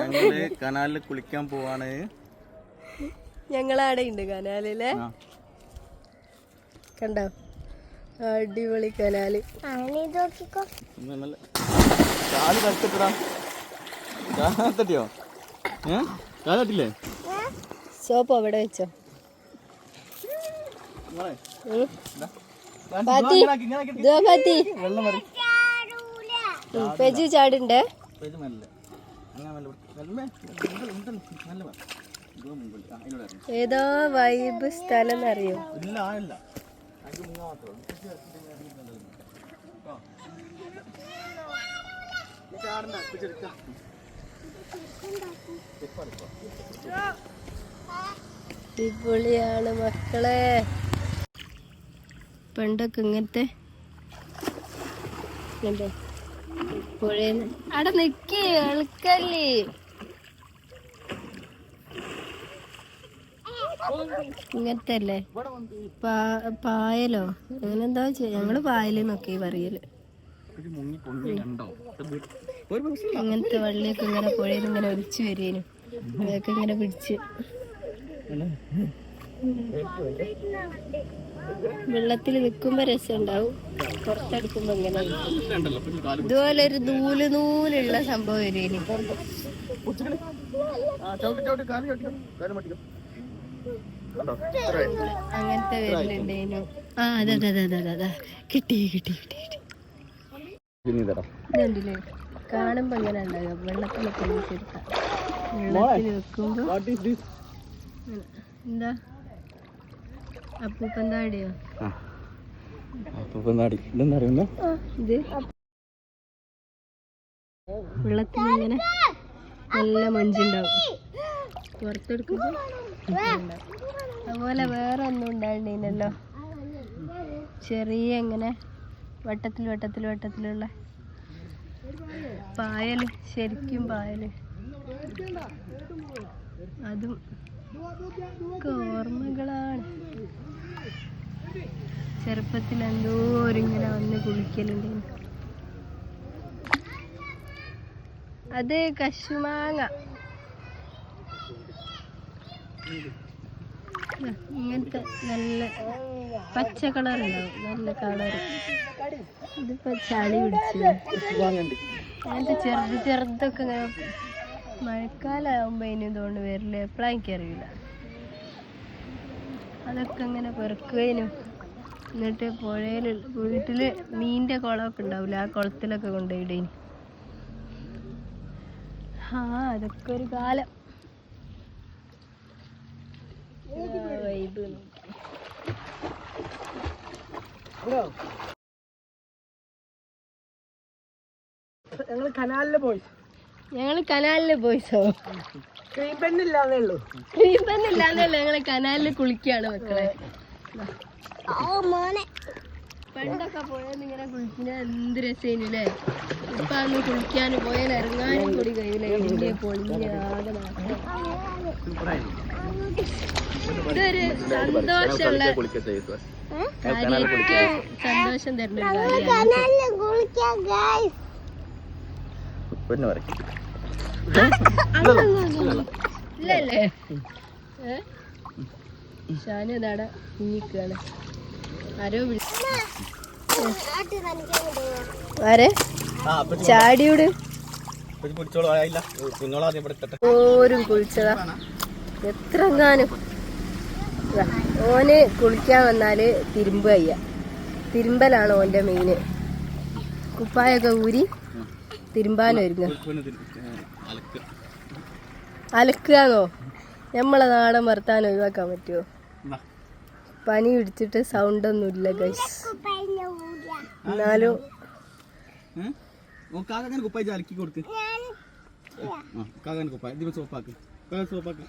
ഞങ്ങൾ കനാലിൽ കുളിക്കാൻ പോവാണ്. ഞങ്ങളവിടെ ഉണ്ട് കനാലിലെ. കണ്ടോ? അടിപൊളി കനാല്. കാൽ തട്ടിട്ടാ കാൽ തട്ടിയോ ഏ? കാൽ തട്ടില്ലേ സോപ്പ് അവിടെ വെച്ചോ. പാത്തി. ചാടുണ്ടേ? ഏതോ വൈബ് സ്ഥലം. ഇപ്പൊ അടിപൊളിയാണ് മക്കളെ പണ്ടൊക്കെ ഇങ്ങനത്തെ കണ്ടോ പുഴയിൽ അവിടെ നിക്കേ എളുക്കല്ലേ പായലോ? അങ്ങനെ എന്താ ഞങ്ങൾ നോക്കി പറയൽ. ഇങ്ങനത്തെ വള്ളിയൊക്കെ ഇങ്ങനെ പുഴയിൽ ഇങ്ങനെ ഒലിച്ചു വരേനും. അതൊക്കെ ഇങ്ങനെ പിടിച്ച്. വെള്ളത്തിൽ നിൽക്കുമ്പോ രസം ഉണ്ടാവും പുറത്തെടുക്കുമ്പോ ഇങ്ങനെ ഇതുപോലെ ഒരു നൂൽ നൂലുള്ള സംഭവം വരും ഇനി. അങ്ങനത്തെ വരലുണ്ടേനു ആ അതെ അതെ അതെ അതെ കിട്ടി കിട്ടി കിട്ടി കാണുമ്പോ എങ്ങനെ ഉണ്ടാകും വെള്ളത്തിലൊക്കെ വെള്ളത്തിൽ വെക്കുമ്പോ? എന്താ? അപ്പൂപ്പന്താടിയോ ആ. അപ്പൊ ഇപ്പൊ ഇതെന്താ അറിയുന്നോ? ഇത് വെള്ളത്തിൽ ഇങ്ങനെ നല്ല മഞ്ചുണ്ടാവും പുറത്തെടുക്കുമ്പോ മഞ്ചുണ്ടാവും. അതുപോലെ വേറെ ഒന്നും ഉണ്ടായിരുന്നില്ലല്ലോ ചെറിയ ഇങ്ങനെ വട്ടത്തിൽ വട്ടത്തിൽ വട്ടത്തിലുള്ള പായൽ ശരിക്കും പായൽ അതും ഓർമ്മകളാണ്. ചെറുപ്പത്തിൽ എന്തോരിങ്ങനെ വന്ന് കുളിക്കലുണ്ട്. അത് കശുമാങ്ങ. ഇങ്ങനത്തെ നല്ല പച്ച കളർ ഉണ്ടാവും. നല്ല കളർ ഇതിപ്പോ ചളി പിടിച്ചു. അങ്ങനത്തെ ചെറുത് ചെറുതൊക്കെ ഇങ്ങനെ മഴക്കാലാവുമ്പോ ഇനി ഇതുകൊണ്ട് വരില്ല? എപ്പോഴാ എനിക്കറിയില്ല അതൊക്കെ ഇങ്ങനെ പെറുക്കുകയും എന്നിട്ട് പുഴയിൽ വീട്ടിൽ മീനിന്റെ കുളമൊക്കെ ഉണ്ടാവില്ല ആ കുളത്തിലൊക്കെ കൊണ്ടുപോയിടേനി. ആ അതൊക്കെ ഒരു കാലം. ഞങ്ങൾ കനാലിൽ പോയി. ഞങ്ങൾ കനാലിൽ പോയിസോ ക്രീം പെണ്ണില്ലാന്നേ ഉള്ളൂ. ക്രീപ്പെന്നില്ലാന്നല്ല ഞങ്ങൾ കനാലിൽ കുളിക്കാണ് മക്കളെ. പണ്ടൊക്കെ പോയെന്ന് ഇങ്ങനെ കുളിക്കുന്ന എന്ത് രസേനു അല്ലേ ഇപ്പൊ അന്ന് കുളിക്കാൻ പോയാൽ ഇറങ്ങാനും കൂടി കഴിയില്ല നാശം. ഇതൊരു സന്തോഷമുള്ള സന്തോഷം തരുന്ന ഇല്ലല്ലേ? ഷാനു കുഞ്ഞിക്കാണ് ആരോ ആരെ? ചാടിയോട്. ആദ്യം ഇവിടെ ഓരും കുളിച്ചതാ. എത്ര എങ്ങാനും. ഓന് കുളിക്കാൻ വന്നാൽ തിരുമ്പ് കയ്യ തിരുമ്പലാണ് ഓന്റെ മെയിന് കുപ്പായൊക്കെ ഊരി തിരുമ്പാനും ഒരുങ്ങ പിന്നെ ഇതിൽ, ഏ, അലക്ക് അലക്കുകയെന്നോ നമ്മളെ നാടൻ വർത്താനം ഒഴിവാക്കാൻ പറ്റുമോ പനി പിടിച്ചിട്ട് സൗണ്ട് ഒന്നും ഇല്ല ഗൈസ് എന്നാലും കുപ്പായി അലക്കി കൊടുക്ക്. കുപ്പായി. സോപ്പാക്ക് സോപ്പാക്ക്